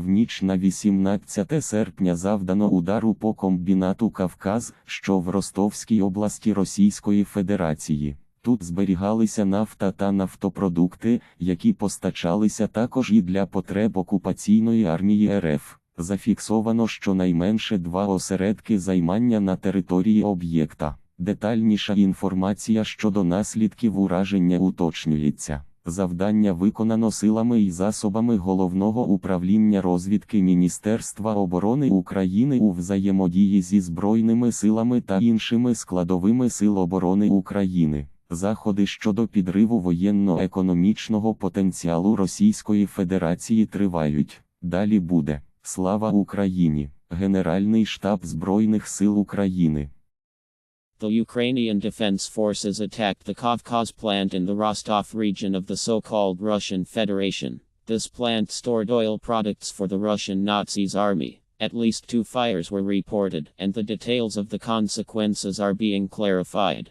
В ніч на 18 серпня завдано удару по комбінату Кавказ, що в Ростовській області Російської Федерації. Тут зберігалися нафта та нафтопродукти, які постачалися також і для потреб окупаційної армії РФ. Зафіксовано щонайменше два осередки займання на території об'єкта. Детальніша інформація щодо наслідків ураження уточнюється. Завдання виконано силами і засобами Головного управління розвідки Міністерства оборони України у взаємодії зі Збройними силами та іншими складовими сил оборони України. Заходи щодо підриву воєнно-економічного потенціалу Російської Федерації тривають. Далі буде. Слава Україні! Генеральний штаб Збройних сил України. The Ukrainian Defense Forces attacked the Kavkaz plant in the Rostov region of the so called Russian Federation. This plant stored oil products for the Russian Nazis army. At least two fires were reported, and the details of the consequences are being clarified.